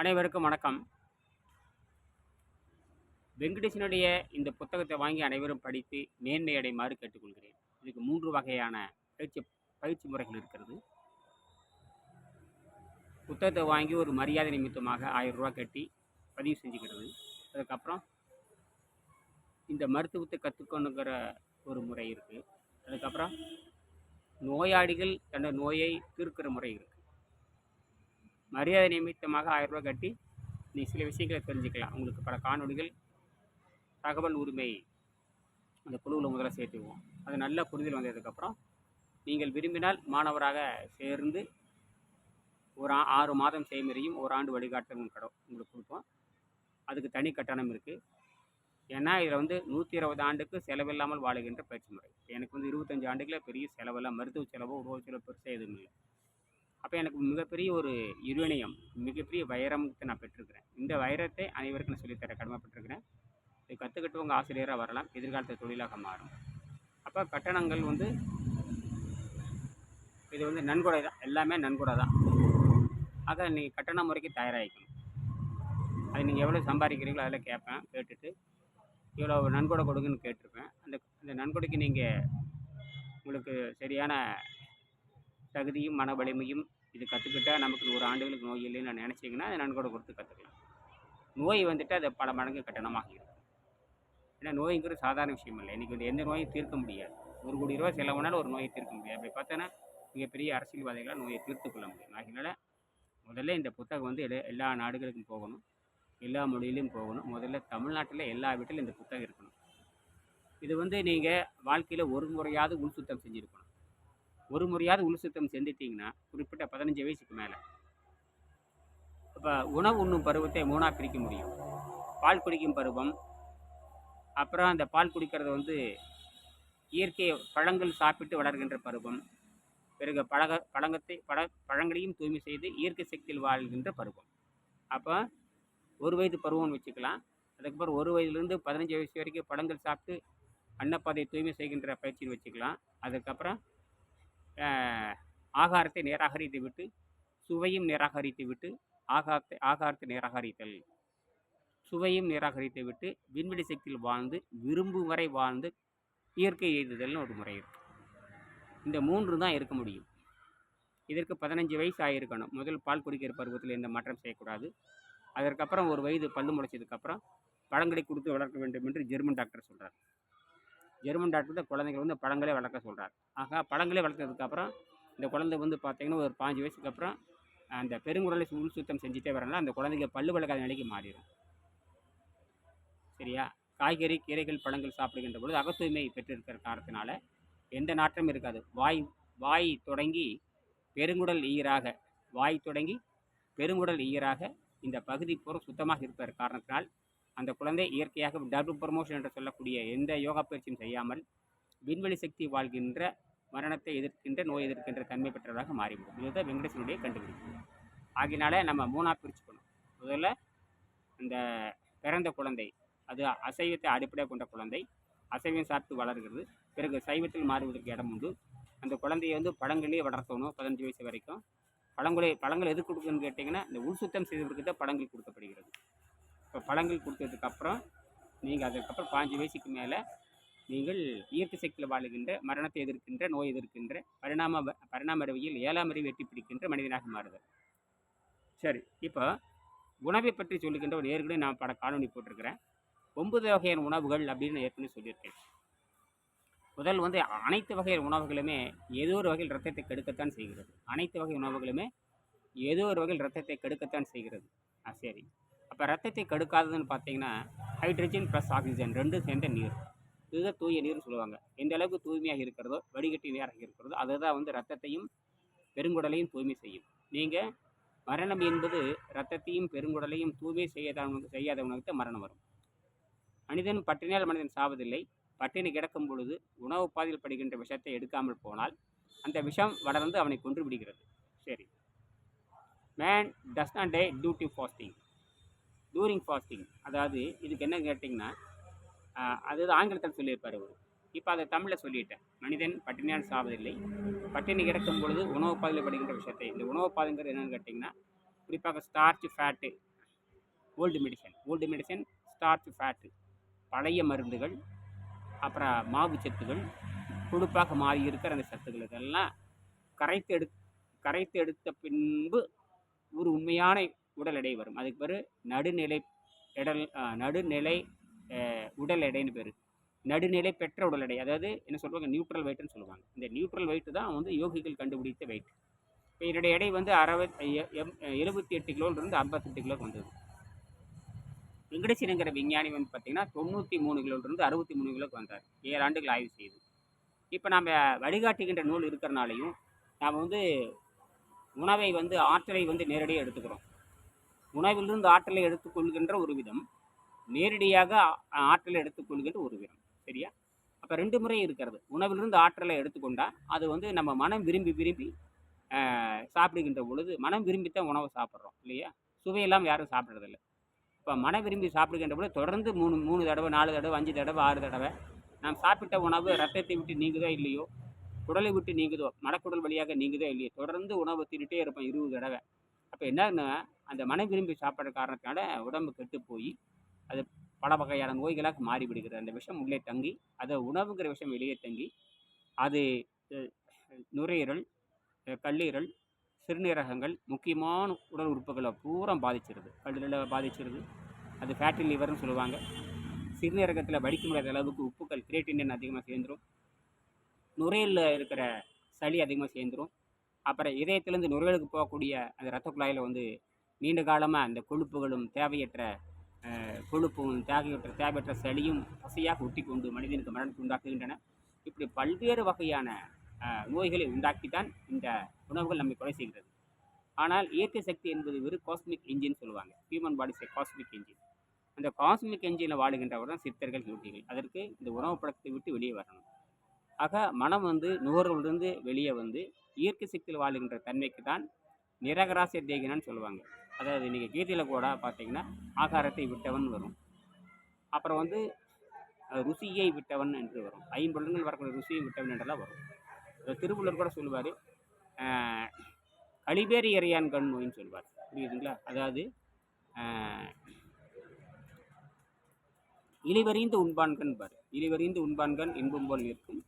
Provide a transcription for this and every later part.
அனைவருக்கும் வணக்கம். வெங்கடேசனுடைய இந்த புத்தகத்தை வாங்கி அனைவரும் படித்து மேன்மை அடைமாறு கேட்டுக்கொள்கிறேன். இதுக்கு மூன்று வகையான பயிற்சி பயிற்சி முறைகள் இருக்கிறது. புத்தகத்தை வாங்கி ஒரு மரியாதை நிமித்தமாக ஆயிரம் ரூபா கட்டி பதிவு செஞ்சுக்கிறது. அதுக்கப்புறம் இந்த மருத்துவத்தை கற்றுக்கணுங்கிற ஒரு முறை இருக்குது அதுக்கப்புறம் நோயாளிகள் தன்னோட நோயை தீர்க்கிற முறை இருக்குது மரியாதை நிமித்தமாக ஆயிரம் ரூபாய் கட்டி நீ சில விஷயங்களை தெரிஞ்சுக்கலாம். உங்களுக்கு பல காணொளிகள் தகவல் உரிமை அந்த குழுவில் முதல்ல சேர்த்துக்குவோம். அது நல்ல புரிதல் வந்ததுக்கப்புறம் நீங்கள் விரும்பினால் மாணவராக சேர்ந்து ஒரு ஆறு மாதம் செய்முறையும் ஒரு ஆண்டு வழிகாட்டலும் கட உங்களுக்கு கொடுப்போம். அதுக்கு தனி கட்டணம் இருக்குது ஏன்னா இதில் வந்து நூற்றி இருபது ஆண்டுக்கு செலவில்லாமல் வாழுகின்ற பயிற்சி முறை எனக்கு வந்து இருபத்தஞ்சு ஆண்டுகளில் பெரிய செலவெல்லாம் மருத்துவ செலவோ உருவ செலவு பெருசாக எதுவும் இல்லை. அப்போ எனக்கு மிகப்பெரிய ஒரு இருவினயம் மிகப்பெரிய வைரத்தை நான் பெற்றிருக்கிறேன். இந்த வைரத்தை அனைவருக்கும் நான் சொல்லித்தர கடமைப்பட்டிருக்கிறேன். இதை கற்றுக்கிட்டவங்க ஆசிரியராக வரலாம். எதிர்காலத்தில் தொழிலாக மாறும். அப்போ கட்டணங்கள் வந்து இது வந்து நன்கொடை தான். எல்லாமே நன்கொடை தான். ஆக நீங்கள் கட்டண முறைக்கு தயாராகிக்கணும். அது நீங்கள் எவ்வளோ சம்பாதிக்கிறீங்களோ அதில் கேட்பேன் கேட்டுட்டு இவ்வளோ நன்கொடை கொடுங்கன்னு கேட்டிருப்பேன். அந்த அந்த நன்கொடைக்கு நீங்கள் உங்களுக்கு சரியான தகுதியும் மன வலிமையும் இது கற்றுக்கிட்டா நமக்கு ஒரு ஆண்டுகளுக்கு நோய் இல்லைன்னு நினச்சிங்கன்னா அதை நன்கொடை கொடுத்து கற்றுக்கலாம் நோய் வந்துட்டு அது பல மடங்கு கட்டணமாக இருக்கும். ஏன்னா நோய்ங்கிறது சாதாரண விஷயம் இல்லை. இன்றைக்கி வந்து எந்த நோயும் தீர்க்க முடியாது. ஒரு கோடி ரூபா செலவுனாலும் ஒரு நோயை தீர்க்க முடியாது. அப்படி பார்த்தோன்னா மிகப்பெரிய அரசியல்வாதிகளால் நோயை தீர்த்து கொள்ள முடியும். அதனால் முதல்ல இந்த புத்தகம் வந்து எல்லா நாடுகளுக்கும் போகணும். எல்லா மொழியிலையும் போகணும். முதல்ல தமிழ்நாட்டில் எல்லா வீட்டிலும் இந்த புத்தகம் இருக்கணும். இது வந்து நீங்கள் வாழ்க்கையில் ஒரு முறையாவது உள் சுத்தம் செஞ்சுருக்கணும். ஒரு முறையாவது உள் சுத்தம் செஞ்சிட்டிங்கன்னா குறிப்பிட்ட பதினஞ்சு வயசுக்கு மேலே. இப்போ உணவு உண்ணும் பருவத்தை மூணாக பிரிக்க முடியும். பால் குடிக்கும் பருவம் அப்புறம் அந்த பால் குடிக்கிறது வந்து இயற்கை பழங்கள் சாப்பிட்டு வளர்கின்ற பருவம் பிறகு பழக பழங்கத்தை பழ பழங்களையும் தூய்மை செய்து இயற்கை சக்தியில் வாழ்கின்ற பருவம். அப்போ ஒரு வயது பருவம்னு வச்சுக்கலாம். அதுக்கப்புறம் ஒரு வயதுலேருந்து பதினஞ்சு வயசு வரைக்கும் பழங்கள் சாப்பிட்டு அன்னப்பாதையை தூய்மை செய்கின்ற பயிற்சின்னு வச்சுக்கலாம். அதுக்கப்புறம் ஆகாரத்தை நிராகரித்து விட்டு சுவையும் நிராகரித்து விட்டு ஆகாரத்தை ஆகாரத்தை நிராகரித்தல் சுவையும் நிராகரித்து விட்டு விண்வெளி சக்தியில் வாழ்ந்து விரும்பும் வரை வாழ்ந்து இயற்கை எய்துதல்னு ஒரு முறை இருக்கு. இந்த மூன்று தான் இருக்க முடியும். இதற்கு பதினஞ்சு வயசு ஆகியிருக்கணும் முதல் பால் குடிக்கிற பருவத்தில் இந்த மாற்றம் செய்யக்கூடாது. அதற்கப்புறம் ஒரு வயது பல்லு முளைச்சதுக்கப்புறம் பழங்களை கொடுத்து வளர்க்க வேண்டும் என்று ஜெர்மன் டாக்டர் சொல்கிறார் ஜெர்மன் டாக்டர் தான் வந்து பழங்களே வளர்க்க சொல்கிறார் ஆக பழங்களே வளர்த்ததுக்கப்புறம் இந்த குழந்தை வந்து பார்த்திங்கன்னா ஒரு பாஞ்சு வயசுக்கு அப்புறம் அந்த பெருங்குடலை உள் சுத்தம் செஞ்சுட்டே வரனால அந்த குழந்தைங்க பல்லு வளர்க்காத நிலைக்கு மாறிடும். சரியா? காய்கறி கீரைகள் பழங்கள் சாப்பிடுகின்ற பொழுது அகத்தூய்மை பெற்றிருக்கிற காரணத்தினால எந்த நாற்றமும் இருக்காது. வாய் வாய் தொடங்கி பெருங்குடல் ஈராக வாய் தொடங்கி பெருங்குடல் ஈராக இந்த பகுதி பூரா சுத்தமாக இருப்பதற்கு காரணத்தினால் அந்த குழந்தை இயற்கையாக டபுள் ப்ரமோஷன் என்று சொல்லக்கூடிய எந்த யோகா பயிற்சியும் செய்யாமல் விண்வெளி சக்தி வாழ்கின்ற மரணத்தை எதிர்க்கின்ற நோய் எதிர்க்கின்ற தன்மை பெற்றதாக மாறிவிடும். இதுதான் வெங்கடேசனுடைய கண்டுபிடிப்பு. ஆகினால நம்ம மூணாக பிரிச்சுக்கணும். முதல்ல அந்த பிறந்த குழந்தை அது அசைவத்தை அடிப்படையாக கொண்ட குழந்தை அசைவம் சாப்பிட்டு வளர்கிறது. பிறகு சைவத்தில் மாறுவதற்கு இடம் உண்டு. அந்த குழந்தையை வந்து பழங்களே வளர்த்தணும் பதினஞ்சு வயசு வரைக்கும். பழங்களை பழங்கள் எது கொடுக்குன்னு கேட்டிங்கன்னா இந்த உள் சுத்தம் செய்வதற்கு தான் பழங்கள் கொடுக்கப்படுகிறது. இப்போ பழங்கள் கொடுத்ததுக்கப்புறம் நீங்கள் அதுக்கப்புறம் பாஞ்சு வயசுக்கு மேலே நீங்கள் இயற்கை சக்தியில் வாழுகின்ற மரணத்தை எதிர்க்கின்ற நோய் எதிர்க்கின்ற பரிணாம வ- பரிணாம அறிவியல் ஏழாம் அறிவு எட்டி பிடிக்கின்ற மனிதனாக மாறுதல். சரி இப்போ உணவை பற்றி சொல்லுகின்ற ஒரு ஏற்கனவே நான் பல காணொலி போட்டிருக்கிறேன். ஒன்பது வகையான உணவுகள் அப்படின்னு நான் ஏற்கனவே சொல்லியிருக்கேன். முதல் வந்து அனைத்து வகையான உணவுகளுமே ஏதோ ஒரு வகையில் ரத்தத்தை கெடுக்கத்தான் செய்கிறது. அனைத்து வகை உணவுகளுமே ஏதோ ஒரு வகையில் ரத்தத்தை கெடுக்கத்தான் செய்கிறது. ஆ சரி. அப்போ ரத்தத்தை கடுக்காததுன்னு பார்த்தீங்கன்னா ஹைட்ரஜன் ப்ளஸ் ஆக்சிஜன் ரெண்டும் சேர்ந்த நீர். இதுதான் தூய நீர்னு சொல்லுவாங்க. எந்த அளவுக்கு தூய்மையாக இருக்கிறதோ வடிகட்டி நீராக இருக்கிறதோ அதுதான் வந்து ரத்தத்தையும் பெருங்குடலையும் தூய்மை செய்யும். நீங்கள் மரணம் என்பது ரத்தத்தையும் பெருங்குடலையும் தூய்மை செய்யாதவனுக்கு செய்யாதவனுக்கு தான் மரணம் வரும். மனிதன் பட்டினியால் மனிதன் சாவதில்லை. பட்டினி கிடக்கும் பொழுது உணவு பாதையில் படுகின்ற விஷத்தை எடுக்காமல் போனால் அந்த விஷம் வளர்ந்து அவனை கொன்று விடுகிறது. சரி. Man does not die due to fasting during fasting அதாவது இதுக்கு என்ன கேட்டிங்கன்னா ஆஹ், அது ஆங்கிலத்தில் சொல்லியிருப்பார் அவர். இப்போ அதை தமிழில் சொல்லிட்டேன். மனிதன் பட்டினியால் சாவதில்லை. பட்டினி கிடக்கும் பொழுது உணவு பாதையில் படுகின்ற விஷயத்தை. இந்த உணவு பாதைங்கிறது என்னென்னு கேட்டிங்கன்னா குறிப்பாக starch fat old medicine old medicine starch fat பழைய மருந்துகள் அப்புறம் மாவு சத்துகள் கொழுப்பாக மாறி இருக்கிற அந்த சத்துக்கள் இதெல்லாம் கரைத்து எடு கரைத்து எடுத்த பின்பு ஒரு உண்மையான உடல் எடை வரும். அதுக்கு பேர் நடுநிலை எடல் நடுநிலை உடல் எடைன்னு பேர். நடுநிலை பெற்ற உடல் எடை. அதாவது என்ன சொல்லுவாங்க? நியூட்ரல் வெயிட்னு சொல்லுவாங்க. இந்த நியூட்ரல் வெயிட் தான் வந்து யோகிகள் கண்டுபிடித்த வெயிட் இப்போ என்னுடைய எடை வந்து அறுபத் எழுபத்தி எட்டு கிலோலேருந்து ஐம்பத்தெட்டு கிலோக்கு வந்தது வெங்கடேசனுங்கிற விஞ்ஞானி வந்து பார்த்தீங்கன்னா தொண்ணூற்றி மூணு கிலோலேருந்து அறுபத்தி மூணு கிலோக்கு வந்தார். ஏழு ஆண்டுகள் ஆய்வு செய்து. இப்போ நம்ம வழிகாட்டுகின்ற நூல் இருக்கிறனாலையும் நாம் வந்து உணவை வந்து ஆற்றலை வந்து நேரடியாக எடுத்துக்கிறோம். உணவிலிருந்து ஆற்றலை எடுத்துக்கொள்கின்ற ஒரு விதம் நேரடியாக ஆற்றலை எடுத்துக்கொள்கின்ற ஒரு விதம். சரியா? அப்போ ரெண்டு முறை இருக்கிறது. உணவிலிருந்து ஆற்றலை எடுத்துக்கொண்டால் அது வந்து நம்ம மனம் விரும்பி விரும்பி சாப்பிடுகின்ற பொழுது மனம் விரும்பித்தான் உணவை சாப்பிட்றோம் இல்லையா? சுவையெல்லாம் யாரும் சாப்பிட்றதில்ல. இப்போ மனம் விரும்பி சாப்பிடுகின்ற பொழுது தொடர்ந்து மூணு மூணு தடவை நாலு தடவை அஞ்சு தடவை ஆறு தடவை நாம் சாப்பிட்ட உணவு ரத்தத்தை விட்டு நீங்குதோ இல்லையோ குடலை விட்டு நீங்குதோ மடக்குடல் வழியாக நீங்குதோ இல்லையோ தொடர்ந்து உணவு தின்னுட்டே இருப்போம் இருபது தடவை. அப்போ என்னன்னா அந்த மன விரும்பி சாப்பிட்ற காரணத்தினால உடம்பு கெட்டு போய் அது பல வகையான நோய்களாக மாறிவிடுகிறது. அந்த விஷம் உள்ளே தங்கி அதை உணவுங்கிற விஷம் வெளியே தங்கி அது நுரையீரல் கல்லீரல் சிறுநீரகங்கள் முக்கியமான உடல் உறுப்புகளை பூரா பாதிச்சிருது. கல்லீரலை பாதிச்சிருது. அது ஃபேட்டி லிவர்னு சொல்லுவாங்க. சிறுநீரகத்தில் வடிக்க முடியாத அளவுக்கு உப்புக்கள் கிரேட்டின் அதிகமாக சேர்ந்துரும். நுரையில் இருக்கிற சளி அதிகமாக சேர்ந்துரும். அப்புறம் இதயத்திலேருந்து நுரையலுக்கு போகக்கூடிய அந்த ரத்த குழாயில் வந்து நீண்ட காலமாக அந்த கொழுப்புகளும் தேவையற்ற கொழுப்பும் தேவையற்ற தேவையற்ற சளியும் பசையாக ஒட்டி கொண்டு மனிதனுக்கு மரணத்தை உண்டாக்குகின்றன. இப்படி பல்வேறு வகையான நோய்களை நோய்களை உண்டாக்கித்தான் இந்த உணவுகள் நம்மை கொலை செய்கிறது ஆனால் இயற்கை சக்தி என்பது ஒரு காஸ்மிக் இன்ஜின் சொல்லுவாங்க. ஹியூமன் பாடிஸ் காஸ்மிக் இன்ஜின் அந்த காஸ்மிக் என்ஜினில் வாழுகின்றவர் தான் சித்தர்கள் யோகிகள் அதற்கு இந்த உணவு பழக்கத்தை விட்டு வெளியே வரணும். ஆக மனம் வந்து நுகர்விலிருந்து வெளியே வந்து இயற்கை சக்தியில் வாழுகின்ற தன்மைக்கு தான் நிரகராசிய தேகினான்னு சொல்லுவாங்க. அதாவது நீங்கள் கீதையில் கூட பார்த்தீங்கன்னா ஆகாரத்தை விட்டவன் வரும். அப்புறம் வந்து ருசியை விட்டவன் என்று வரும். ஐம்பொழுங்கள் வரக்கூடிய ருசியை விட்டவன் என்றெல்லாம் வரும். திருவள்ளுவர் கூட சொல்லுவார் கழிபேரி இறையான் கண் நோயின்னு சொல்லுவார். புரியுதுங்களா? அதாவது இழிவறிந்து உண்பான்கண் பார் இழிவறிந்து உண்பான்கண் இன்பம் போல் நிற்கும்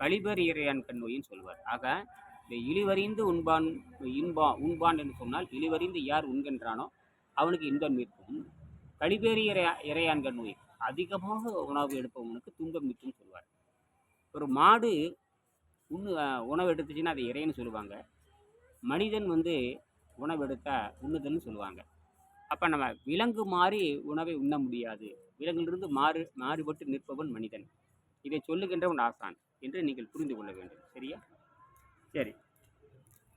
கழிபேறு இறையான் கண் நோயின்னு சொல்லுவார். ஆக இழிவறிந்து உண்பான் இன்பா உண்பான் என்று சொன்னால் இழிவறிந்து யார் உண்கின்றானோ அவனுக்கு இன்பம் மீட்கும் கழிபேறு இறையா இறையான்கள் நோய் அதிகமாக உணவு எடுப்பவனுக்கு துன்பம் நிற்கும் சொல்லுவார் ஒரு மாடு உண்ணு உணவு எடுத்துச்சுன்னா அதை இறைன்னு சொல்லுவாங்க. மனிதன் வந்து உணவு எடுத்தால் உண்ணுதல்னு சொல்லுவாங்க. அப்போ நம்ம விலங்கு மாறி உணவை உண்ண முடியாது. விலங்கிலிருந்து மாறு மாறுபட்டு நிற்பவன் மனிதன். இதை சொல்லுகின்றவன் ஆசான் என்று நீங்கள் புரிந்து கொள்ள வேண்டும். சரியா? சரி.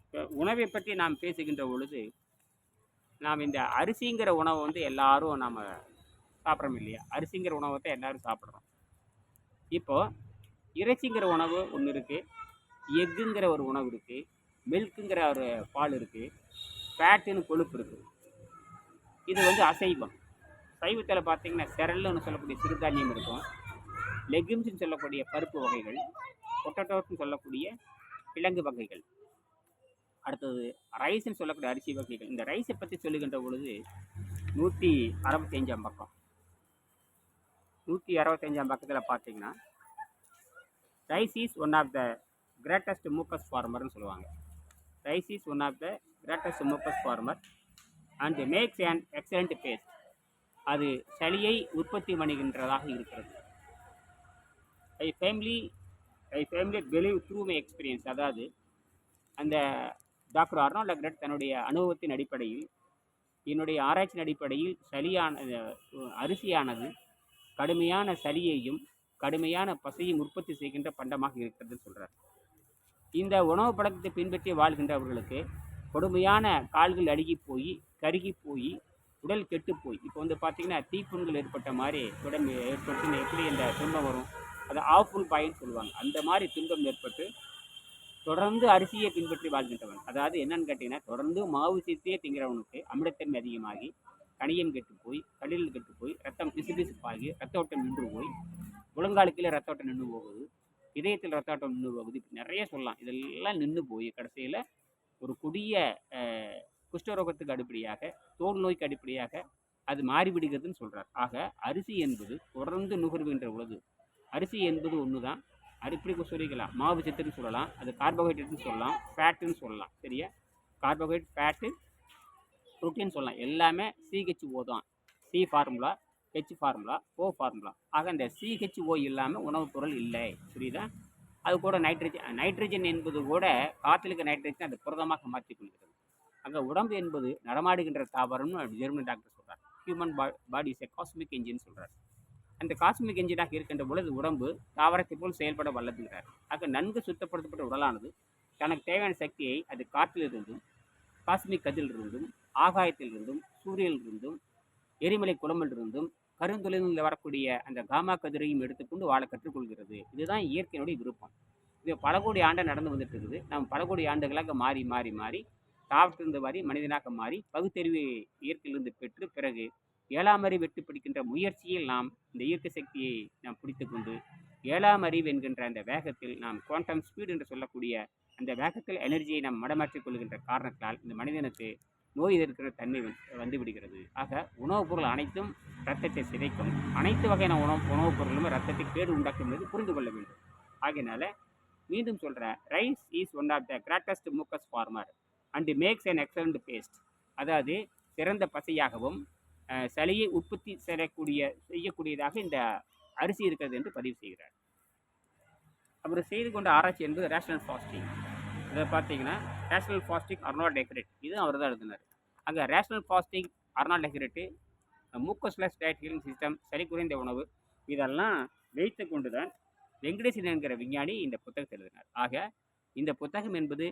இப்போ உணவை பற்றி நாம் பேசுகின்ற பொழுது நாம் இந்த அரிசிங்கிற உணவை வந்து எல்லாரும் நாம் சாப்பிட்றோம் இல்லையா? அரிசிங்கிற உணவை தான் எல்லாரும் சாப்பிட்றோம். இப்போ இறைச்சிங்கிற உணவு ஒன்று இருக்குது எக்குங்கிற ஒரு உணவு இருக்குது மில்க்குங்கிற ஒரு பால் இருக்குது ஃபேட்டுன்னு கொழுப்பு இருக்குது இது வந்து அசைவம். சைவத்தில் பார்த்தீங்கன்னா செரல்னு சொல்லக்கூடிய சிறுதானியம் இருக்கும். லெகிம்ஸ்னு சொல்லக்கூடிய பருப்பு வகைகள் பொட்டட்டோஸ்னு சொல்லக்கூடிய கிழங்கு வகைகள். அடுத்தது ரைஸ்னு சொல்லக்கூடிய அரிசி வகைகள். இந்த ரைஸை பற்றி சொல்லுகின்ற பொழுது நூற்றி அறுபத்தஞ்சாம் பக்கம். நூற்றி அறுபத்தஞ்சாம் பக்கத்தில் பார்த்தீங்கன்னா rice is one of the greatest mucus ஃபார்மர்னு சொல்லுவாங்க. Rice is one of the greatest mucus former and makes and excellent paste அது சளியை உற்பத்தி பண்ணுகின்றதாக இருக்கிறது. I family I familiar believe through my experience அதாவது அந்த டாக்டர் அர்னால்ட் அக்ரட் தன்னுடைய அனுபவத்தின் அடிப்படையில் என்னுடைய ஆராய்ச்சியின் அடிப்படையில் சளியான அரிசியானது கடுமையான சளியையும் கடுமையான பசையும் உற்பத்தி செய்கின்ற பண்டமாக இருக்கிறதுன்னு சொல்கிறார் இந்த உணவு பழக்கத்தை பின்பற்றி வாழ்கின்றவர்களுக்கு கொடுமையான கால்கள் அழுகி போய் கருகி போய் உடல் கெட்டு போய் இப்போ வந்து பார்த்திங்கன்னா தீப்புண்கள் ஏற்பட்ட மாதிரி உடம்பு ஏற்பட்டு எப்படி இந்த துன்பம் வரும். அது ஆஃபுல் பாயின்னு சொல்லுவாங்க. அந்த மாதிரி துன்பம் ஏற்பட்டு தொடர்ந்து அரிசியை பின்பற்றி வாழ்கின்றவன். அதாவது என்னன்னு கேட்டிங்கன்னா தொடர்ந்து மாவு சீத்தே திங்கிறவனுக்கு அமிலத்தன்மை அதிகமாகி கணியம் கெட்டு போய் கல்லீரல் கெட்டு போய் ரத்தம் பிசுபிசுப்பாகி ரத்த ஓட்டம் நின்று போய் முழங்காலுக்கில் ரத்த ஓட்டம் நின்று போகுது இதயத்தில் ரத்த ஓட்டம் நின்று போகுது நிறைய சொல்லலாம். இதெல்லாம் நின்று போய் கடைசியில் ஒரு கொடிய குஷ்டரோகத்துக்கு அடிப்படையாக தோல் நோய்க்கு அடிப்படையாக அது மாறிவிடுகிறதுன்னு சொல்கிறார் ஆக அரிசி என்பது தொடர்ந்து நுகர்வுகின்ற பொழுது அரிசி என்பது ஒன்று தான் அது இப்படி சொல்லிக்கலாம்? மாவு சத்துன்னு சொல்லலாம். அது கார்போஹைட்ரேட்னு சொல்லலாம். ஃபேட்டுன்னு சொல்லலாம். சரியா? கார்போஹைட்ரேட் ஃபேட்டு ப்ரோட்டீன் சொல்லலாம். எல்லாமே சிஹெச்ஓ தான். C formula H formula O formula ஆக இந்த சிஹெச்ஓ இல்லாமல் உணவுப் பொருள் இல்லை. புரியுதா? அது கூட நைட்ரஜன் நைட்ரஜன் என்பது கூட காற்றிலுக்கு நைட்ரஜன் அது புரதமாக மாற்றிக் கொள்கிறது. அங்கே உடம்பு என்பது நடமாடுகின்ற தாவரம்னு ஜெர்மன் டாக்டர் சொல்கிறார் ஹியூமன் பா body is a cosmic engine சொல்கிறார் அந்த காஸ்மிக் என்ஜினாக இருக்கின்ற பொழுது உடம்பு தாவரத்தை போல் செயல்பட வல்லதுங்கிறார். ஆக நன்கு சுத்தப்படுத்தப்பட்ட உடலானது தனக்கு தேவையான சக்தியை அது காற்றிலிருந்தும் காஸ்மிக் கதிலிருந்தும் ஆகாயத்திலிருந்தும் சூரியனிலிருந்தும் எரிமலை குளமிலிருந்தும் கருந்துளையில் வரக்கூடிய அந்த காமா கதிரையும் எடுத்துக்கொண்டு வாழ கற்றுக்கொள்கிறது. இதுதான் இயற்கையினுடைய விருப்பம். இது பல கோடி ஆண்டை நடந்து வந்துட்டு இருக்குது. நாம் பல கோடி ஆண்டுகளாக மாறி மாறி மாறி தாவரத்திலிருந்து மாறி மனிதனாக மாறி பகுத்தறிவு இயற்கையிலிருந்து பெற்று பிறகு ஏழாம் அறிவு வெட்டு பிடிக்கின்ற முயற்சியில் நாம் இந்த ஈர்க்க சக்தியை நாம் பிடித்துக்கொண்டு ஏழாம் அறிவு என்கின்ற அந்த வேகத்தில் நாம் குவாண்டம் ஸ்பீடு என்று சொல்லக்கூடிய அந்த வேகத்தில் எனர்ஜியை நாம் மடமாற்றிக் கொள்கின்ற காரணத்தால் இந்த மனிதனுக்கு நோய் எதிர்க்கிற தன்மை வந்து- வந்து விடுகிறது. ஆக உணவுப் பொருள் அனைத்தும் ரத்தத்தை சிதைக்கும். அனைத்து வகையான உணவு உணவுப் பொருளும் ரத்தத்தை கேடு உண்டாக்கும் என்பது புரிந்து கொள்ள வேண்டும். ஆகையினால மீண்டும் சொல்கிறேன் rice is one of the greatest mucus former and makes an excellent paste அதாவது சிறந்த பசையாகவும் சளியை உற்பத்தி செய்யக்கூடிய செய்யக்கூடியதாக இந்த அரிசி இருக்கிறது என்று பதிவு செய்கிறார். அவர் செய்து கொண்ட ஆராய்ச்சி என்பது ரேஷனல் ஃபாஸ்டிங் இதை பார்த்தீங்கன்னா ரேஷனல் ஃபாஸ்டிங் அர்னால்ட் டெக்ரேட் இது அவர் தான் எழுதினார். அங்கே ரேஷனல் ஃபாஸ்டிங் அர்னால்ட் டெக்ரேட்டு மூக்கோஸ்லஸ் டயட் ஹீலிங் சிஸ்டம் சரி குறைந்த உணவு இதெல்லாம் வைத்து கொண்டு தான் வெங்கடேசன் என்கிற விஞ்ஞானி இந்த புத்தகத்தை எழுதினார். ஆக இந்த புத்தகம் என்பது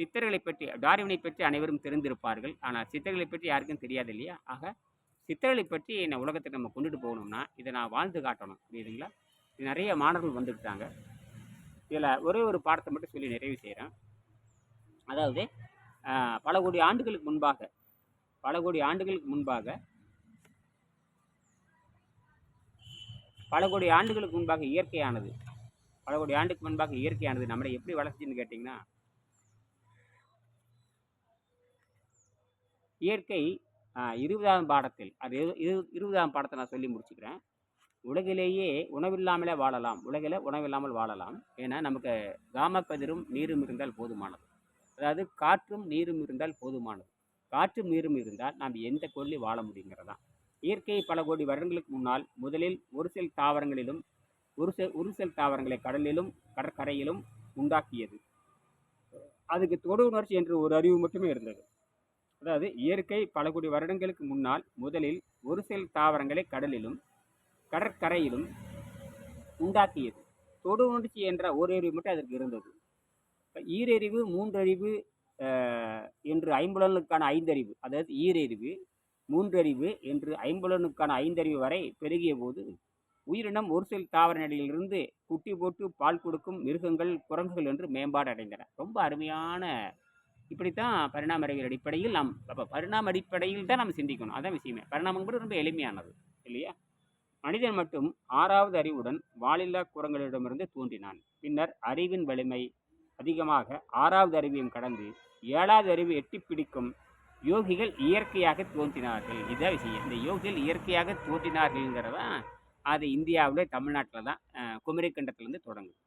சித்தர்களை பற்றி டார்வினை பற்றி அனைவரும் தெரிந்திருப்பார்கள். ஆனால் சித்தர்களை பற்றி யாருக்கும் தெரியாது இல்லையா? ஆக சித்தர்களை பற்றி என்னை உலகத்துக்கு நம்ம கொண்டுட்டு போகணும்னா இதை நான் வாழ்ந்து காட்டணும். புரியுதுங்களா? நிறைய மாணவர்கள் வந்துக்கிட்டாங்க இதில் ஒரே ஒரு பாடத்தை மட்டும் சொல்லி நிறைவு செய்கிறேன் அதாவது பல கோடி ஆண்டுகளுக்கு முன்பாக பல கோடி ஆண்டுகளுக்கு முன்பாக பல கோடி ஆண்டுகளுக்கு முன்பாக இயற்கையானது பல கோடி ஆண்டுக்கு முன்பாக இயற்கையானது நம்மளை எப்படி வளர்ச்சின்னு கேட்டிங்கன்னா இயற்கை இருபதாம் பாடத்தில் அது இரு- இருபதாம் பாடத்தை நான் சொல்லி முடிச்சுக்கிறேன். உலகிலேயே உணவில்லாமலே வாழலாம். உலகில் உணவில்லாமல் வாழலாம். ஏன்னா நமக்கு காமக்கதிரும் நீரும் இருந்தால் போதுமானது. அதாவது காற்றும் நீரும் இருந்தால் போதுமானது. காற்றும் நீரும் இருந்தால் நாம் எந்த கொள்ளி வாழ முடியுங்கிறதா. இயற்கை பல கோடி வருடங்களுக்கு முன்னால் முதலில் ஒரு சில தாவரங்களிலும் ஒரு சில ஒரு சில தாவரங்களை கடலிலும் கடற்கரையிலும் உண்டாக்கியது. அதுக்கு தொடு உணர்ச்சி என்று ஒரு அறிவு மட்டுமே இருந்தது. அதாவது இயற்கை பல கோடி வருடங்களுக்கு முன்னால் முதலில் ஒரு செல் தாவரங்களை கடலிலும் கடற்கரையிலும் உண்டாக்கியது. தொடு உணர்ச்சி என்ற ஒரு அறிவு மட்டும் அதற்கு இருந்தது. இப்ப ஈரறிவு மூன்றறிவு என்று ஐம்புலனுக்கான ஐந்தறிவு அதாவது ஈரறிவு மூன்றறிவு என்று ஐம்புலனுக்கான ஐந்தறிவு வரை பெருகிய போது உயிரினம் ஒரு செல் தாவர நிலையிலிருந்து குட்டி போட்டு பால் கொடுக்கும் மிருகங்கள் குரங்குகள் என்று மேம்பாடு அடைந்தன. ரொம்ப அருமையான இப்படித்தான் பரிணாம அறிவியல் அடிப்படையில் நாம் அப்போ பரிணாம அடிப்படையில் தான் நம்ம சிந்திக்கணும். அதான் விஷயமே. பரிணாமங்கிறது ரொம்ப எளிமையானது. இல்லையா? மனிதன் மட்டும் ஆறாவது அறிவுடன் வாலில்லா குரங்களிடமிருந்து தோன்றினான். பின்னர் அறிவின் வலிமை அதிகமாக ஆறாவது அறிவையும் கடந்து ஏழாவது அறிவு எட்டி பிடிக்கும் யோகிகள் இயற்கையாக தோன்றினார்கள். இதான் விஷயம். இந்த யோகிகள் இயற்கையாக தோன்றினார்கள்ங்கிறதான் அது இந்தியாவில் தமிழ்நாட்டில் தான் அஹ், குமரிக்கண்டத்துலேருந்து தொடங்குது.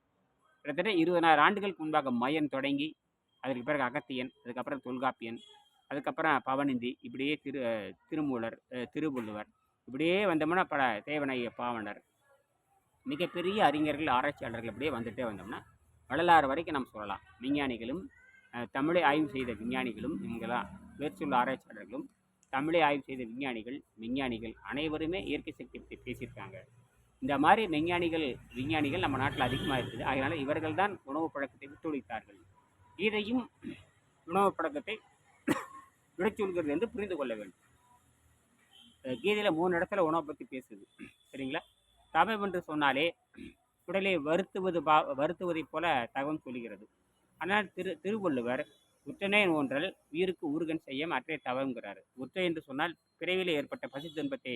கிட்டத்தட்ட இருபதாயிரம் ஆண்டுகளுக்கு முன்பாக மயன் தொடங்கி அதற்கு பிறகு அகத்தியன் அதுக்கப்புறம் தொல்காப்பியன் அதுக்கப்புறம் பவனிந்தி இப்படியே திரு திருமூலர் திருவள்ளுவர். இப்படியே வந்தோம்னா பல தேவனைய பாவனர். மிகப்பெரிய அறிஞர்கள் ஆராய்ச்சியாளர்கள் இப்படியே வந்துட்டே வந்தோம்னா வள்ளலாறு வரைக்கும் நம்ம சொல்லலாம். விஞ்ஞானிகளும் தமிழை ஆய்வு செய்த விஞ்ஞானிகளும் இவங்கெல்லாம் வேர்ச்சொல் ஆராய்ச்சியாளர்களும் தமிழை ஆய்வு செய்த விஞ்ஞானிகள் விஞ்ஞானிகள் அனைவருமே இயற்கை சக்தி பற்றி பேசியிருக்காங்க. இந்த மாதிரி விஞ்ஞானிகள் விஞ்ஞானிகள் நம்ம நாட்டில் அதிகமாக இருக்குது. அதனால் இவர்கள் தான் உணவு பழக்கத்தை விட்டுவித்தார்கள் கீதையும் உணவு பழக்கத்தை விடச் சொல்கிறது என்று புரிந்து கொள்ள வேண்டும். கீதையில் மூணு இடத்துல உணவை பற்றி பேசுது. சரிங்களா? தவம் என்று சொன்னாலே உடலை வருத்துவது பா வருத்துவதைப் போல தகவல் சொல்கிறது. ஆனால் திரு திருவள்ளுவர் உற்றனையின் ஒன்றல் உயிருக்கு ஊறுகன் செய்ய மற்றே தவங்கிறார் உற்றை என்று சொன்னால் பிறவிலே ஏற்பட்ட பசி துன்பத்தை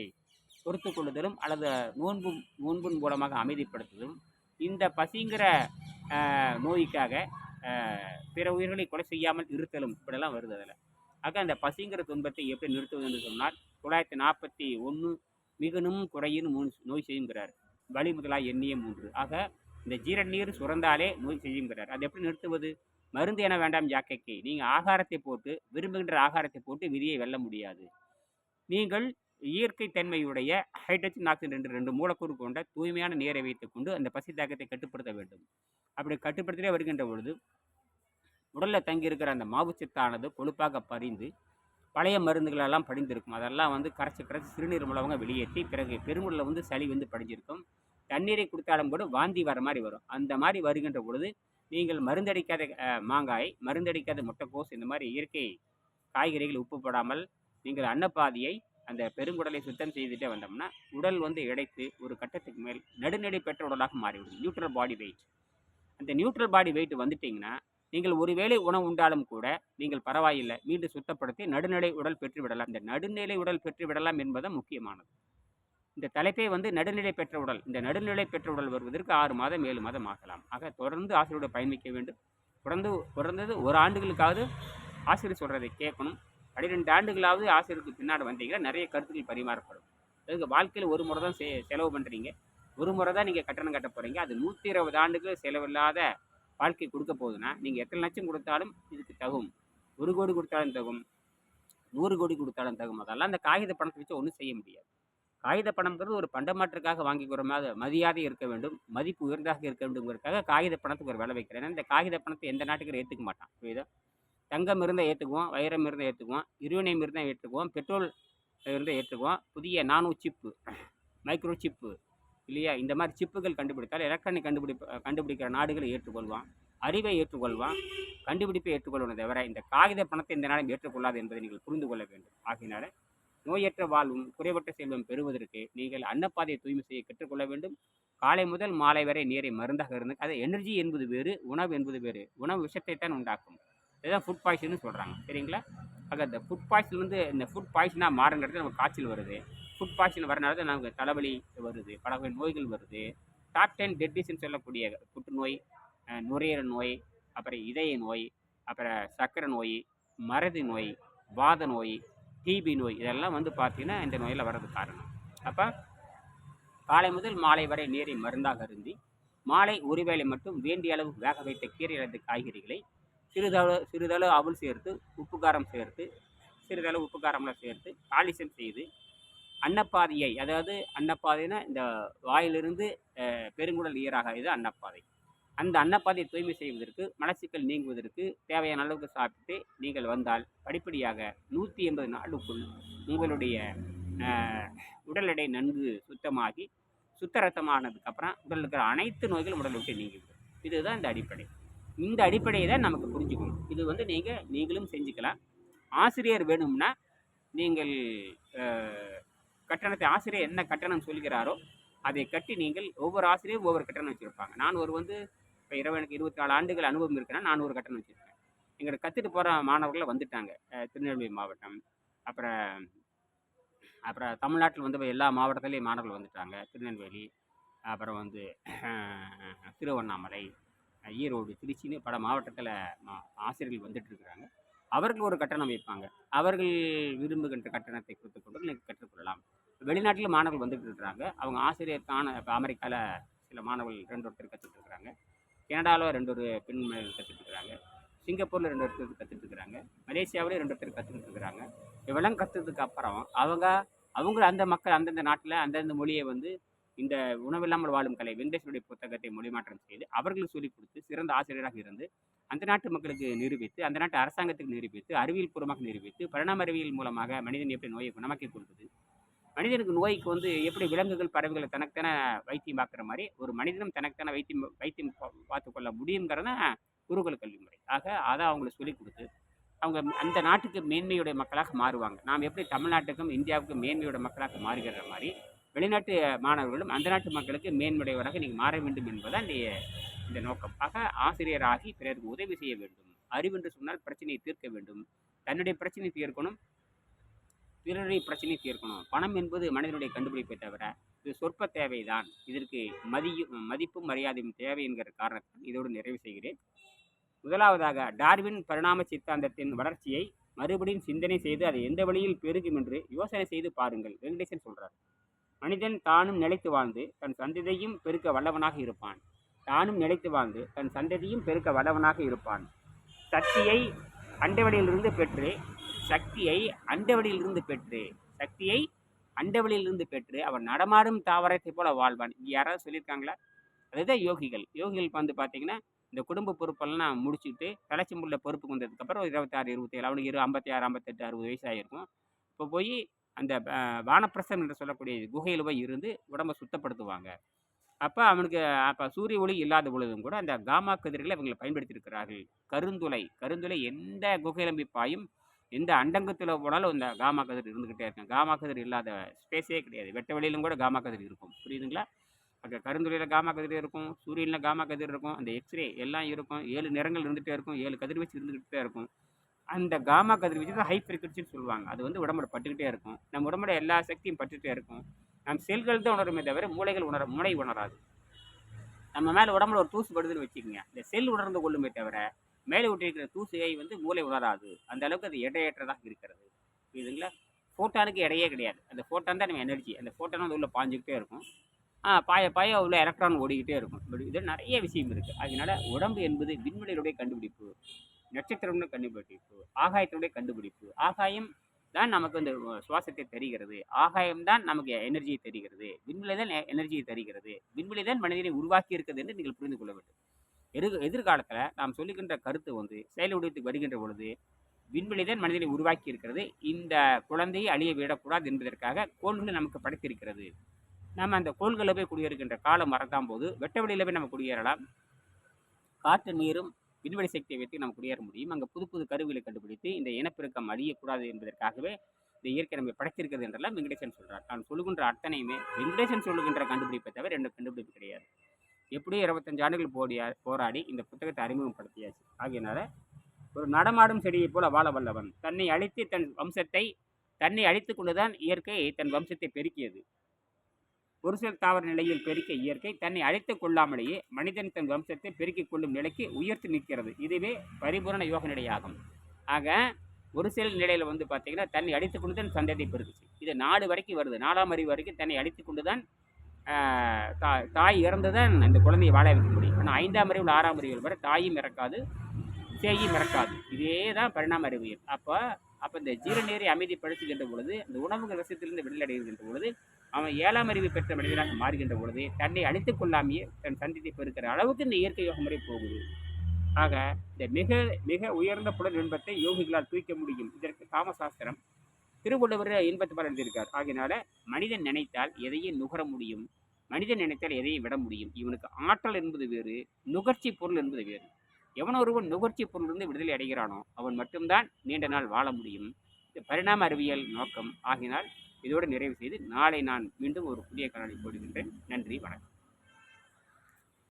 பொறுத்து கொள்ளுதலும் அல்லது நோன்பு நோன்பின் மூலமாக அமைதிப்படுத்துதலும் இந்த பசிங்கிற நோய்க்காக பிற உயிர்களை கொலை செய்யாமல் இருத்தலும் இப்படிலாம் வருது அதில். ஆக அந்த பசிங்கிற துன்பத்தை எப்படி நிறுத்துவது என்று சொன்னால் தொள்ளாயிரத்தி நாற்பத்தி ஒன்று மிகுனும் குறையின் மூணு நோய் செய்யுங்கிறார். வலி முதலாக எண்ணிய மூன்று. ஆக இந்த ஜீரநீர் சுரந்தாலே நோய் செய்யுங்கிறார். அது எப்படி நிறுத்துவது? மருந்து என வேண்டாம் ஜாக்கைக்கு. நீங்கள் ஆகாரத்தை போட்டு விரும்புகின்ற ஆகாரத்தை போட்டு விதியை வெல்ல முடியாது. நீங்கள் இயற்கை தன்மையுடைய ஹைட்ரஜன் ஆக்சிஜன் ரெண்டு ரெண்டு மூலக்கூறு கொண்ட தூய்மையான நீரை வைத்துக்கொண்டு அந்த பசி தாக்கத்தை கட்டுப்படுத்த வேண்டும். அப்படி கட்டுப்படுத்திலே வருகின்ற பொழுது உடலில் தங்கியிருக்கிற அந்த மாவுச்சத்தானது கொழுப்பாக பறிந்து பழைய மருந்துகளெல்லாம் படிந்திருக்கும். அதெல்லாம் வந்து கரைச்சி கரைச்சி சிறுநீர் மூலமாக வெளியேற்றி பிறகு பெருங்குடலில் வந்து சளி வந்து படிஞ்சிருக்கும். தண்ணீரை கொடுத்தாலும் கூட வாந்தி வர மாதிரி வரும். அந்த மாதிரி வருகின்ற பொழுது நீங்கள் மருந்தடிக்காத மாங்காய் மருந்தடிக்காத முட்டைக்கோஸ் இந்த மாதிரி இயற்கை காய்கறிகள் உப்பு போடாமல் நீங்கள் அன்னப்பாதியை அந்த பெருங்குடலை சுத்தம் செய்துட்டே வந்தோம்னா உடல் வந்து இடைத்து ஒரு கட்டத்துக்கு மேல் நடுநடை பெற்ற உடலாக மாறிவிடும். Neutral body weight. அந்த நியூட்ரல் பாடி வெயிட் வந்துட்டிங்கன்னா நீங்கள் ஒருவேளை உணவு உண்டாலும் கூட நீங்கள் பரவாயில்லை. மீண்டும் சுத்தப்படுத்தி நடுநிலை உடல் பெற்றுவிடலாம் இந்த நடுநிலை உடல் பெற்றுவிடலாம் என்பது முக்கியமானது. இந்த தலைப்பே வந்து நடுநிலை பெற்ற உடல். இந்த நடுநிலை பெற்ற உடல் வருவதற்கு ஆறு மாதம் ஏழு மாதம் ஆகலாம். ஆக தொடர்ந்து ஆசிரியரோட பயணிக்க வேண்டும். தொடர்ந்து குறைந்தது ஒரு ஆண்டுகளுக்காவது ஆசிரியர் சொல்கிறதை கேட்கணும். பன்னிரெண்டு ஆண்டுகளாவது ஆசிரியருக்கு பின்னாடி வந்தீங்கன்னா நிறைய கருத்துக்கள் பரிமாறப்படும். அதுக்கு வாழ்க்கையில் ஒரு முறை தான் செ செலவு பண்ணுறீங்க ஒரு முறை தான் நீங்கள் கட்டணம் கட்ட போகிறீங்க அது நூற்றி இருபது ஆண்டுக்கு செலவில்லாத வாழ்க்கை கொடுக்க போகுதுன்னா நீங்கள் எத்தனை லட்சம் கொடுத்தாலும் இதுக்கு தகும். ஒரு கோடி கொடுத்தாலும் தகும். நூறு கோடி கொடுத்தாலும் தகும். அதெல்லாம் அந்த காகித பணத்தை வச்சு ஒன்றும் செய்ய முடியாது. காகித பணம்ங்கிறது ஒரு பண்டமாற்றுக்காக வாங்கிக்கிற மாதிரி மரியாதை இருக்க வேண்டும். மதிப்பு உயர்ந்தாக இருக்க வேண்டும்ங்கிறதுக்காக காகித பணத்துக்கு ஒரு விலை வைக்கிறேன். ஏன்னா இந்த காகித பணத்தை எந்த நாட்டுக்கு ஏற்றுக்க மாட்டான். புரியுதா? தங்கம் இருந்தால் ஏற்றுக்குவோம் வைரம் இருந்தால் ஏற்றுக்குவோம் இருவினையம் இருந்தால் ஏற்றுக்குவோம் பெட்ரோல் இருந்தால் ஏற்றுக்குவோம் புதிய நானோ சிப்பு மைக்ரோ சிப்பு இல்லையா? இந்த மாதிரி சிப்புகள் கண்டுபிடித்தால் எலக்ட்ரானிக் கண்டுபிடிப்பு கண்டுபிடிக்கிற நாடுகளை ஏற்றுக்கொள்வான் அறிவை ஏற்றுக்கொள்வான் கண்டுபிடிப்பை ஏற்றுக்கொள்வதை தவிர இந்த காகித பணத்தை இந்த நாடும் ஏற்றுக்கொள்ளாது என்பதை நீங்கள் புரிந்து கொள்ள வேண்டும். ஆகையினால நோயற்ற வாழ்வும் குறைவற்ற செல்வம் பெறுவதற்கு நீங்கள் அன்னப்பாதையை தூய்மை செய்ய கற்றுக்கொள்ள வேண்டும். காலை முதல் மாலை வரை நீரை மருந்தாக இருந்து அது எனர்ஜி என்பது வேறு உணவு என்பது வேறு. உணவு விஷத்தை தான் உண்டாக்கும். இதுதான் ஃபுட் பாய்சன் சொல்கிறாங்க சரிங்களா? ஆக இந்த ஃபுட் பாய்சன் வந்து இந்த ஃபுட் பாய்சனாக மாறுங்கிறது நமக்கு காய்ச்சல் வருது. ஃபுட் பாய்சன் வரனால தான் நமக்கு தலைவலி வருது பல வகை நோய்கள் வருது. டாப் டென் டெட்டிஸ்ன்னு சொல்லக்கூடிய புற்றுநோய் நுரையீரல் நோய் அப்புறம் இதய நோய் அப்புறம் சர்க்கரை நோய் மறதி நோய் வாத நோய் டிபி நோய் இதெல்லாம் வந்து பார்த்தீங்கன்னா இந்த நோயில் வர்றது காரணம். அப்போ காலை முதல் மாலை வரை நீரை மருந்தாக அருந்தி மாலை ஒருவேளை மட்டும் வேண்டிய அளவு வேக வைத்த கீரை அல்லது காய்கறிகளை சிறிதளவு சிறிதளவு அவுள் சேர்த்து உப்பு காரம் சேர்த்து சிறிதளவு உப்பு காரம்லாம் சேர்த்து காலிசம் செய்து அன்னப்பாதையை அதாவது அன்னப்பாதைனா இந்த வாயிலிருந்து பெருங்குடல் ஈராக இது அன்னப்பாதை. அந்த அன்னப்பாதையை தூய்மை செய்வதற்கு மலச்சிக்கல் நீங்குவதற்கு தேவையான அளவுக்கு சாப்பிட்டு நீங்கள் வந்தால் படிப்படியாக நூற்றி எண்பது நாளுக்குள் உங்களுடைய உடல் எடை நன்கு சுத்தமாகி சுத்த ரத்தமானதுக்கப்புறம் உடல் இருக்கிற அனைத்து நோய்களும் உடல் விட்டு நீங்கிவிடும். இதுதான் இந்த அடிப்படை. இந்த அடிப்படையை தான் நமக்கு புரிஞ்சுக்கணும். இது வந்து நீங்கள் நீங்களும் செஞ்சுக்கலாம். ஆசிரியர் வேணும்னா நீங்கள் கட்டணத்தை ஆசிரியர் என்ன கட்டணம் சொல்கிறாரோ அதை கட்டி நீங்கள் ஒவ்வொரு ஆசிரியரும் ஒவ்வொரு கட்டணம் வச்சுருப்பாங்க. நான் ஒரு வந்து இப்போ இரவு எனக்கு இருபத்தி நாலு ஆண்டுகள் அனுபவம் இருக்குன்னா நான் ஒரு கட்டணம் வச்சுருக்கேன் எங்களுக்கு கற்றுட்டு போகிற மாணவர்கள் வந்துட்டாங்க. திருநெல்வேலி மாவட்டம் அப்புறம் அப்புறம் தமிழ்நாட்டில் வந்து எல்லா மாவட்டத்துலேயும் மாணவர்கள் வந்துட்டாங்க. திருநெல்வேலி அப்புறம் வந்து திருவண்ணாமலை ஈரோடு திருச்சின்னு பல மாவட்டத்தில் ஆசிரியர்கள் வந்துட்டு இருக்கிறாங்க. அவர்கள் ஒரு கட்டணம் வைப்பாங்க. அவர்கள் விரும்புகின்ற கட்டணத்தை கொடுத்து கொண்டு நீங்கள் கற்றுக்கொள்ளலாம் வெளிநாட்டில் மாணவர்கள் வந்துட்டு இருக்கிறாங்க அவங்க ஆசிரியருக்கான இப்போ அமெரிக்காவில் சில மாணவர்கள் ரெண்டு ஒருத்தர் கற்றுட்டு இருக்கிறாங்க கனடாவில் ரெண்டு ஒரு பெண் கற்றுட்டு இருக்கிறாங்க சிங்கப்பூரில் ரெண்டு ஒருத்தர் கற்றுட்டு இருக்கிறாங்க மலேசியாவிலே ரெண்டு ஒருத்தர் கற்றுட்டு இருக்கிறாங்க இவெல்லாம் கற்றுறதுக்கு அப்புறம் அவங்க அவங்க அந்த மக்கள் அந்தந்த நாட்டில் அந்தந்த மொழியை வந்து இந்த உணவில்லாமல் வாழும் கலை வெங்கடேஸ்வருடைய புத்தகத்தை மொழிமாற்றம் செய்து அவர்களுக்கு சொல்லிக் கொடுத்து சிறந்த ஆசிரியராக இருந்து அந்த நாட்டு மக்களுக்கு நிரூபித்து அந்த நாட்டு அரசாங்கத்துக்கு நிரூபித்து அறிவியல் பூர்வமாக நிரூபித்து பரிணாம அறிவியல் மூலமாக மனிதன் எப்படி நோயை குணமாக்கி கொடுக்குது மனிதனுக்கு நோய்க்கு வந்து எப்படி விலங்குகள் பறவைகளை தனக்குத்தானே வைத்தியம் பார்க்குற மாதிரி ஒரு மனிதனும் தனக்குத்தானே வைத்தியம் வைத்தியம் பார்த்து கொள்ள முடியுங்கிறத குருகுல கல்வி முறை. ஆக அதை அவங்களுக்கு சொல்லிக் கொடுத்து அவங்க அந்த நாட்டுக்கு மேன்மையுடைய மக்களாக மாறுவாங்க. நாம் எப்படி தமிழ்நாட்டுக்கும் இந்தியாவுக்கும் மேன்மையுடைய மக்களாக மாறுகிற மாதிரி வெளிநாட்டு மாணவர்களும் அந்த நாட்டு மக்களுக்கு மேன்மையுடையவராக நீங்கள் மாற வேண்டும் என்பதுதான் இந்த இந்த நோக்கம். ஆக ஆசிரியராகி பிறருக்கு உதவி செய்ய வேண்டும். அறிவென்று சொன்னால் பிரச்சனையை தீர்க்க வேண்டும். தன்னுடைய பிரச்சனை தீர்க்கணும். பிறருடைய பிரச்சனை தீர்க்கணும் பணம் என்பது மனிதனுடைய கண்டுபிடிப்பை தவிர இது சொற்ப தேவைதான். இதற்கு மதியும் மதிப்பும் மரியாதையும் தேவை என்கிற காரணத்தால் இதோடு நிறைவு செய்கிறேன். முதலாவதாக டார்வின் பரிணாம சித்தாந்தத்தின் வளர்ச்சியை மறுபடியும் சிந்தனை செய்து அதை எந்த வழியில் பெருகும் என்று யோசனை செய்து பாருங்கள். வெங்கடேசன் சொல்றார் மனிதன் தானும் நிலைத்து வாழ்ந்து தன் சந்ததியையும் பெருக்க வல்லவனாக இருப்பான். தானும் நிலைத்து வாழ்ந்து தன் சந்ததியும் பெருக்க வல்லவனாக இருப்பான். சக்தியை அண்டவெளியிலிருந்து பெற்று சக்தியை அண்டவெளியிலிருந்து பெற்று சக்தியை அண்டவெளியிலிருந்து பெற்று அவன் நடமாடும் தாவரத்தை போல வாழ்வான். இங்கே யாராவது சொல்லியிருக்காங்களா? அதுதான் யோகிகள். யோகிகள் வந்து பார்த்தீங்கன்னா இந்த குடும்ப பொறுப்பெல்லாம் முடிச்சுட்டு தலைச்சி முள்ள பொறுப்புக்கு வந்ததுக்கப்புறம் இருபத்தாறு இருபத்தேழு அவனுக்கு இரு ஐம்பத்தி ஆறு ஐம்பத்தெட்டு அறுபது வயசாகிருக்கும் இப்போ போய் அந்த அஹ், வானப்பிரசம் என்று சொல்லக்கூடிய குகையில் போய் இருந்து உடம்பை சுத்தப்படுத்துவாங்க. அப்போ அவனுக்கு அப்போ சூரிய ஒளி இல்லாத பொழுதும் கூட அந்த காமா கதிர்களை இவங்களை பயன்படுத்தியிருக்கிறார்கள். கருந்துளை கருந்துளை எந்த குகையில பாயும்? எந்த அண்டங்கத்தில் போனாலும் இந்த காமா கதிர் இருந்துக்கிட்டே இருக்கும். காமா கதிர் இல்லாத ஸ்பேஸே கிடையாது. வெட்ட வெளியிலும் கூட காமா கதிர் இருக்கும். புரியுதுங்களா? அங்கே கருந்துளையில் காமா கதிர் இருக்கும். சூரியனில் காமா கதிர் இருக்கும். அந்த எக்ஸ்ரே எல்லாம் இருக்கும். ஏழு நிறங்கள் இருந்துகிட்டே இருக்கும். ஏழு கதிர்வீச்சு இருந்துக்கிட்டே இருக்கும். அந்த காமா கதிர்வீச்சு தான் ஹை ஃப்ரீக்வன்சின்னு சொல்லுவாங்க. அது வந்து உடம்புல பட்டுக்கிட்டே இருக்கும். நம்ம உடம்புல எல்லா சக்தியும் பட்டுக்கிட்டே இருக்கும். நம் செல்கள் தான் உணருமே தவிர மூளைகள் உணர மூளை உணராது. நம்ம மேலே உடம்புல ஒரு தூசு படுதுன்னு வச்சுக்கோங்க. இந்த செல் உணர்ந்து கொள்ளுமே தவிர மேலே விட்டிருக்கிற தூசியை வந்து மூளை உணராது. அந்த அளவுக்கு அது எடையற்றதாக இருக்கிறது. புரியுதுங்களா ஃபோட்டானுக்கு இடையே கிடையாது. அந்த ஃபோட்டான் தான் நம்ம எனர்ஜி அந்த ஃபோட்டான் வந்து உள்ள பாஞ்சுக்கிட்டே இருக்கும். பாய பாய உள்ள எலக்ட்ரான் ஓடிக்கிட்டே இருக்கும். பட் இது நிறைய விஷயம் இருக்குது அதனால உடம்பு என்பது விண்வெளியுடைய கண்டுபிடிப்பு நட்சத்திரம்னு கண்டுபிடிப்பு ஆகாயத்தினுடைய கண்டுபிடிப்பு. ஆகாயம் தான் நமக்கு இந்த சுவாசத்தை தருகிறது. ஆகாயம் தான் நமக்கு எனர்ஜியை தருகிறது. விண்வெளி தான் எனர்ஜியை தருகிறது. விண்வெளி தான் மனிதனை உருவாக்கி இருக்கிறது என்று நீங்கள் புரிந்து கொள்ள வேண்டும். எதிர் எதிர்காலத்தில் நாம் சொல்லுகின்ற கருத்து வந்து செயலுடையத்துக்கு வருகின்ற பொழுது விண்வெளிதான் மனிதனை உருவாக்கி இருக்கிறது. இந்த குழந்தையை அழிய விடக்கூடாது என்பதற்காக கோள்களை நமக்கு படைத்திருக்கிறது. நம்ம அந்த கோள்களை போய் குடியேறுகின்ற காலம் மறக்காம போது வெட்ட வெளியில் போய் நம்ம குடியேறலாம். காற்று நீரும் விண்வெளி சக்தியை வைத்து நம்ம குடியேற முடியும். அங்கே புது புது கருவிகளை கண்டுபிடித்து இந்த இனப்பெருக்கம் அழியக்கூடாது என்பதற்காகவே இந்த இயற்கை நம்ம படைத்திருக்கிறது என்றெல்லாம் வெங்கடேசன் சொல்கிறார் நான் சொல்லுகின்ற அத்தனையுமே வெங்கடேசன் சொல்லுகின்ற கண்டுபிடிப்பை தவிர ரெண்டு கண்டுபிடிப்பு கிடையாது. எப்படியும் இருபத்தஞ்சு ஆண்டுகள் போடியா போராடி இந்த புத்தகத்தை அறிமுகப்படுத்தியாச்சு. ஆகியனால ஒரு நடமாடும் செடியைப் போல வாழ வல்லவன். தன்னை அழித்து தன் வம்சத்தை தன்னை அழித்து கொண்டுதான் இயற்கை தன் வம்சத்தை பெருக்கியது. ஒரு சில தாவர நிலையில் பெருக்கிய இயற்கை தன்னை அழித்துக் கொள்ளாமலேயே மனிதன் தன் வம்சத்தை பெருக்கிக் கொள்ளும் நிலைக்கு உயர்த்தி நிற்கிறது. இதுவே பரிபூரண யோக நிலையாகும். ஆக ஒரு சில நிலையில் வந்து பார்த்தீங்கன்னா தன்னை அழித்து கொண்டு தான் சந்ததி பெருக்குச்சு. இது நாடு வரைக்கும் வருது. நாலாம் அறிவு வரைக்கும் தன்னை அழித்து கொண்டு தான் தா- தாய் இறந்து தான் அந்த குழந்தையை வாழ வைக்க முடியும். ஆனால் ஐந்தாம் அறிவு ஆறாம் அறிவில் வரை தாயும் இறக்காது சேயும் இறக்காது. இதே தான் பரிணாம அறிவியல் அப்போ அப்போ இந்த ஜீரநீரை அமைதிப்படுத்துகின்ற பொழுது அந்த உணவுகள் விஷயத்திலிருந்து விடுதலை பொழுது அவன் ஏழாம் அறிவு பெற்ற மனிதனாக மாறுகின்ற பொழுது தன்னை அழித்துக் கொள்ளாமையே தன் சந்தித்தை பெருக்கிற அளவுக்கு இந்த இயற்கை யோக முறை போகுது. ஆக இந்த மிக மிக உயர்ந்த புலன் இன்பத்தை யோகிகளால் தூக்க முடியும். இதற்கு காமசாஸ்திரம் திருவள்ளுவர் இன்பத்தை பலன் எழுதியிருக்கார். ஆகையினால மனிதன் நினைத்தால் எதையும் நுகர முடியும்? மனிதன் நினைத்தால் எதையும் விட முடியும்? இவனுக்கு ஆற்றல் என்பது வேறு நுகர்ச்சி பொருள் என்பது வேறு. எவன் ஒருவன் நுகர்ச்சி பொருளிலிருந்து விடுதலை அடைகிறானோ அவன் மட்டும்தான் நீண்ட நாள் வாழ முடியும். இந்த பரிணாம அறிவியல் நோக்கம். ஆகினால் இதோடு நிறைவு செய்து நாளை நான் மீண்டும் ஒரு புதிய கலனை போடுகின்றேன். நன்றி வணக்கம்.